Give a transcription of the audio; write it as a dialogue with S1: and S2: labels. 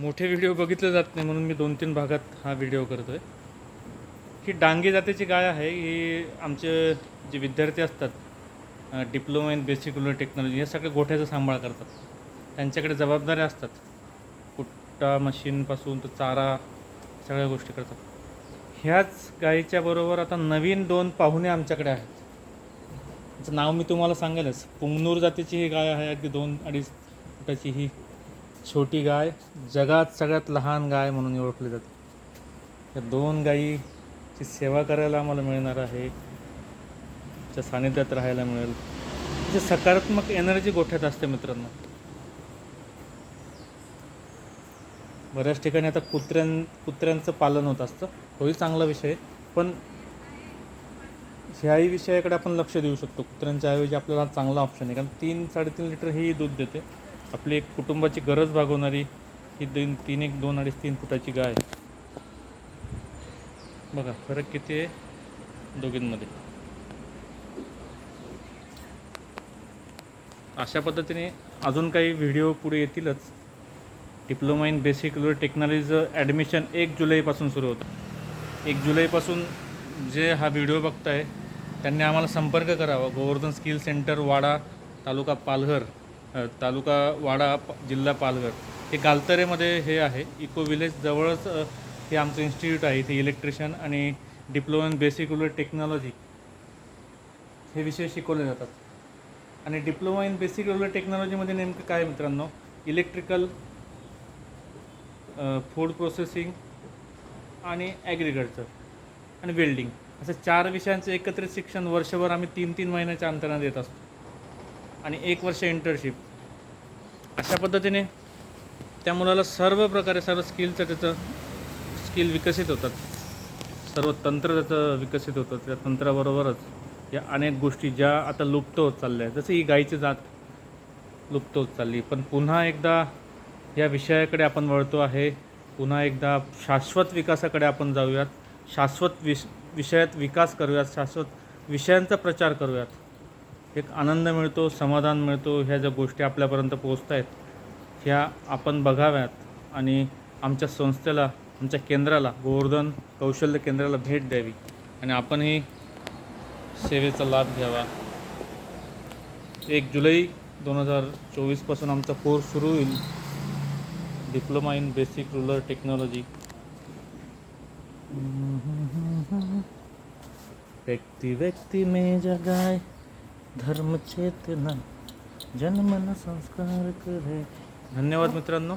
S1: मोठे व्हिडिओ बघितले जात नाही म्हणून मी दोन तीन भागात हा व्हिडिओ करतो आहे ही डांगी जातीची गाय आहे. ही आमचे जे विद्यार्थी असतात diploma in basic rural technology या सगळ्या गोठ्याचा सांभाळ करतात. त्यांच्याकडे जबाबदाऱ्या असतात. कुट्टा मशीनपासून तर चारा सगळ्या गोष्टी करतात. ह्याच गायीच्या बरोबर आता नवीन दोन पाहुणे आमच्याकडे आहेत. त्याचं नाव मी तुम्हाला सांगेलच. पुंगनूर जातीची ही गाय आहे. अगदी दोन अडीच फुटाची ही छोटी गाय जगात सगळ्यात लहान गाय म्हणून ओळखली जाते. या दोन गायीची सेवा करायला आम्हाला मिळणार आहे त्या सानिध्यात राहायला मिळेल. म्हणजे सकारात्मक एनर्जी गोठ्यात असते मित्रांनो. बऱ्याच ठिकाणी आता कुत्र्यां कुत्र्यांचं पालन होत असतं. तोही चांगला विषय आहे. पण ह्याही विषयाकडे आपण लक्ष देऊ शकतो. कुत्र्यांच्या ऐवजी आपल्याला चांगला ऑप्शन आहे. कारण तीन साडेतीन लिटर ही दूध देते. आपली एक कुटुंबाची गरज भागवणारी ही दोन तीन एक दोन अडीच तीन फुटाची गाय. बघा फरक किती आहे? दोघींमध्ये. अशा पद्धतीने अजून काही व्हिडिओ पुढे येतीलच. डिप्लोमा इन बेसिक रुरल टेक्नॉलॉजीचं ॲडमिशन एक जुलैपासून सुरू होतं. एक जुलैपासून जे हा व्हिडिओ बघताय त्यांनी आम्हाला संपर्क करावा. Govardhan skill centre Wada taluka Palghar. तालुका वाडा जिल्हा पालघर. हे गालतरेमध्ये हे आहे. इको विलेज जवळच हे आमचं इन्स्टिट्यूट आहे. इथे इलेक्ट्रिशियन आणि diploma in basic rural technology हे विषय शिकवले जातात. आणि डिप्लोमा इन बेसिक रुरल टेक्नॉलॉजीमध्ये नेमकं काय मित्रांनो? इलेक्ट्रिकल फूड प्रोसेसिंग आणि ॲग्रिकल्चर आणि वेल्डिंग. असं चार विषयांचं एकत्रित शिक्षण वर्षभर आम्ही तीन तीन महिन्याच्या अंतराने देत असतो. आणि एक वर्ष इंटर्नशिप अशा पद्धतीने त्या मुलाला सर्व प्रकारे सर्व स्किलचं त्याचं स्किल विकसित होतात. सर्व तंत्र त्याचं विकसित होतं. त्या तंत्राबरोबरच या अनेक गोष्टी ज्या आता लुप्त होत चालल्या आहेत. जसं ही गायीची जात लुप्त होत चालली. पण पुन्हा एकदा या विषयाकडे आपण वळतो आहे. पुन्हा एकदा शाश्वत विकासाकडे आपण जाऊयात. शाश्वत विष विषयात विकास करूयात. शाश्वत विषयांचा प्रचार करूयात. एक आनंद मिळतो समाधान मिळतो ह्या ज्या गोष्टी आपल्यापर्यंत पोहोचत आहेत ह्या आपण बघाव्यात आणि आमच्या संस्थेला आमच्या केंद्राला गोवर्धन कौशल्य केंद्राला भेट द्यावी आणि आपणही सेवेचा लाभ घ्यावा. एक जुलै दोन हजार चोवीसपासून आमचा कोर्स सुरू होईल. Diploma in basic rural technology. व्यक्ती व्यक्ती मे जगाय. धर्म चेतना जन्मन संस्कार करे. धन्यवाद मित्रांनो.